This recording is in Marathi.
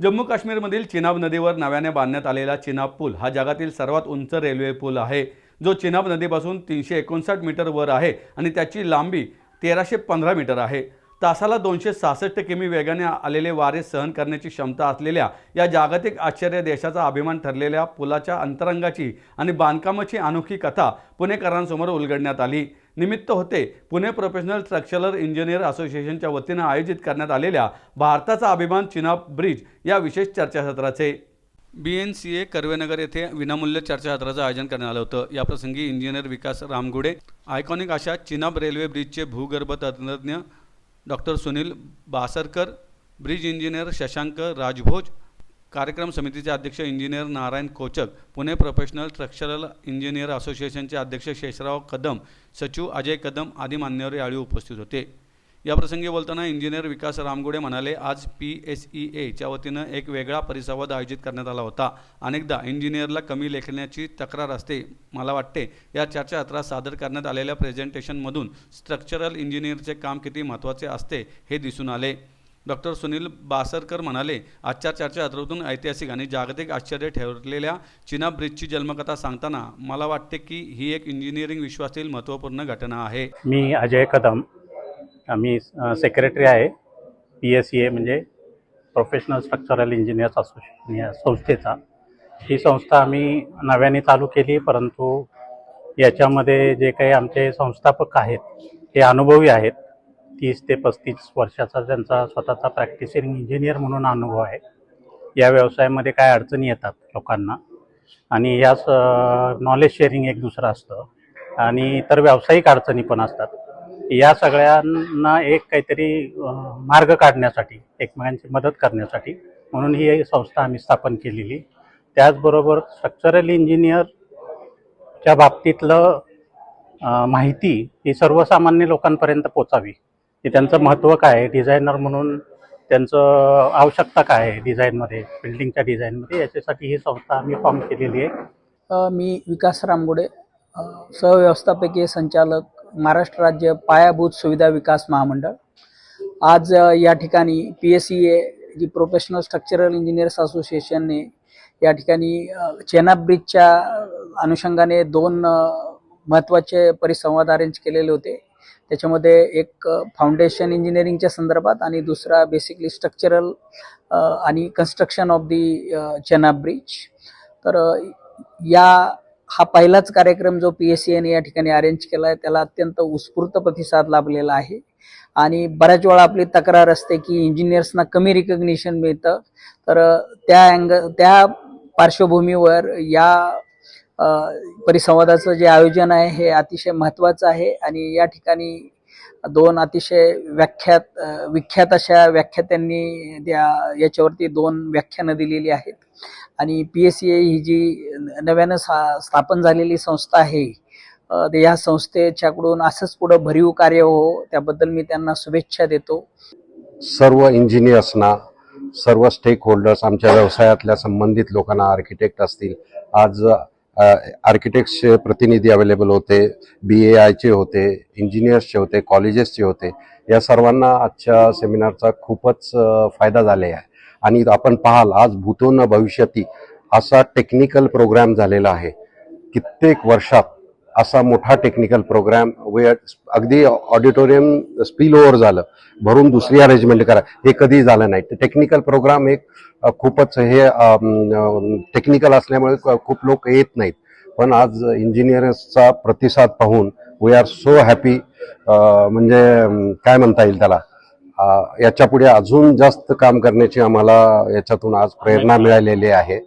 जम्मू काश्मीरमधील चिनाब नदीवर नव्याने बांधण्यात आलेला चिनाब पूल हा जगातील सर्वात उंच रेल्वे पूल आहे. जो चिनाब नदीपासून तीनशे एकोणसाठ मीटर वर आहे आणि त्याची लांबी तेराशे पंधरा मीटर आहे. तासाला दोनशे सहासष्ट किमी वेगाने आलेले वारे सहन करण्याची क्षमता असलेल्या या जागतिक आश्चर्य देशाचा अभिमान ठरलेल्या पुलाच्या अंतरंगाची आणि बांधकामाची अनोखी कथा पुणेकरांसमोर उलगडण्यात आली. निमित्त होते. पुणे प्रोफेशनल स्ट्रक्चरल इंजिनियर असोसिएशनच्या वतीनं आयोजित करण्यात आलेल्या भारताचा अभिमान चिनाब ब्रिज या विशेष चर्चासत्राचे. B N C A Karvenagar येथे विनामूल्य चर्चासत्राचं आयोजन करण्यात आलं होतं. याप्रसंगी इंजिनियर विकास रामगुडे आयकॉनिक अशा चिनाब रेल्वे ब्रिजचे भूगर्भ तंत्रज्ञ doctor Sunil Basarkar bridge engineer Shashank Rajbhoj कार्यक्रम समितीचे अध्यक्ष engineer Narayan Kochak Pune professional structural engineer असोसिएशनचे अध्यक्ष शेषराव कदम सचिव अजय कदम आदी मान्यवर यावेळी उपस्थित होते. याप्रसंगी बोलताना इंजिनियर विकास रामगुडे म्हणाले आज पी एस ई एच्या वतीनं एक वेगळा परिसंवाद आयोजित करण्यात आला होता. अनेकदा इंजिनियरला कमी लेखण्याची तक्रार असते मला वाटते या चर्चासत्रात सादर करण्यात आलेल्या प्रेझेंटेशनमधून स्ट्रक्चरल इंजिनियरचे काम किती महत्त्वाचे असते हे दिसून आले. डॉक्टर सुनील बासरकर म्हणाले आजच्या चर्चासत्रातून ऐतिहासिक आणि जागतिक आश्चर्य ठरलेल्या चिना ब्रिजची जन्मकथा सांगताना मला वाटते की ही एक इंजिनिअरिंग विश्वातील महत्त्वपूर्ण घटना आहे. मी अजय कदम मी सेक्रेटरी आहे पी एस सी ए म्हणजे प्रोफेशनल स्ट्रक्चरल इंजिनियर्स असोसिएशन या संस्थेचा. ही संस्था आम्ही नव्याने चालू केली परंतु याच्यामध्ये जे काही आमचे संस्थापक आहेत हे अनुभवी आहेत. तीस ते पस्तीस वर्षाचा त्यांचा स्वतःचा प्रॅक्टिसिंग इंजिनियर म्हणून अनुभव आहे. या व्यवसायामध्ये काय अडचणी येतात लोकांना? आणि याच नॉलेज शेअरिंग एक दुसरं असतं. आणि इतर व्यावसायिक अडचणी पण असतात. या सगळ्यांना एक काहीतरी मार्ग काढण्यासाठी एकमेकांची मदत करण्यासाठी म्हणून ही संस्था आम्ही स्थापन केलेली. त्याचबरोबर स्ट्रक्चरल इंजिनियरच्या बाबतीतलं माहिती ही सर्वसामान्य लोकांपर्यंत पोचावी. की त्यांचं महत्त्व काय आहे? डिझायनर म्हणून त्यांचं आवश्यकता काय आहे डिझाईनमध्ये बिल्डिंगच्या डिझाईनमध्ये? याच्यासाठी ही संस्था आम्ही फॉर्म केलेली आहे. मी विकास रामगुडे सहव्यवस्थापकीय संचालक महाराष्ट्र राज्य पायाभूत सुविधा विकास महामंडळ. आज या ठिकाणी पी एस सी ए जी प्रोफेशनल स्ट्रक्चरल इंजिनियर्स असोसिएशनने या ठिकाणी चेनाब ब्रिजच्या अनुषंगाने दोन महत्त्वाचे परिसंवाद अरेंज केलेले होते. त्याच्यामध्ये एक फाउंडेशन इंजिनिअरिंगच्या संदर्भात आणि दुसरा बेसिकली स्ट्रक्चरल आणि construction of the Chenab bridge तर या हा पहिलाच कार्यक्रम जो पी एस सी एने या ठिकाणी अरेंज केला आहे त्याला अत्यंत उत्स्फूर्त प्रतिसाद लाभलेला आहे. आणि बऱ्याच वेळा आपली तक्रार असते की इंजिनियर्सना कमी रिकग्निशन मिळतं. तर त्या अँग त्या पार्श्वभूमीवर या परिसंवादाचं जे आयोजन आहे हे अतिशय महत्त्वाचं आहे आणि या ठिकाणी दोन अतिशय व्याख्यात विख्यात अशा व्याख्यात्यांनी त्या याच्यावरती दोन व्याख्यानं दिलेली आहेत. आणि पी एस सी ए ही जी नव्यानं सा स्थापन झालेली संस्था आहे या संस्थेच्याकडून असंच पुढं भरीव कार्य हो त्याबद्दल मी त्यांना शुभेच्छा देतो. सर्व इंजिनियर्सना सर्व स्टेक होल्डर्स आमच्या व्यवसायातल्या संबंधित लोकांना आर्किटेक्ट असतील आज आर्किटेक्ट्सचे प्रतिनिधी अवेलेबल होते बी ए आयचे होते इंजिनियर्सचे होते कॉलेजेसचे होते. या सर्वांना आजच्या सेमिनारचा खूपच फायदा झालेला आहे. आणि आपण पाहाल आज भूतोन भविष्यती असा टेक्निकल प्रोग्राम झालेला आहे. कित्येक वर्षात असा मोठा टेक्निकल प्रोग्राम वे अगदी ऑडिटोरियम स्पिल ओव्हर झालं. भरून दुसरी अरेंजमेंट करा. हे कधी झालं नाही. टेक्निकल प्रोग्राम एक खूपच हे टेक्निकल असल्यामुळे खूप लोक येत नाहीत. पण आज इंजिनियर्सचा प्रतिसाद पाहून वी आर सो हॅपी म्हणजे काय म्हणता येईल त्याला? याच्यापुढे याच्यापुढे अजून जास्त काम करण्याची आम्हाला याच्यातून आज प्रेरणा मिळालेली आहे.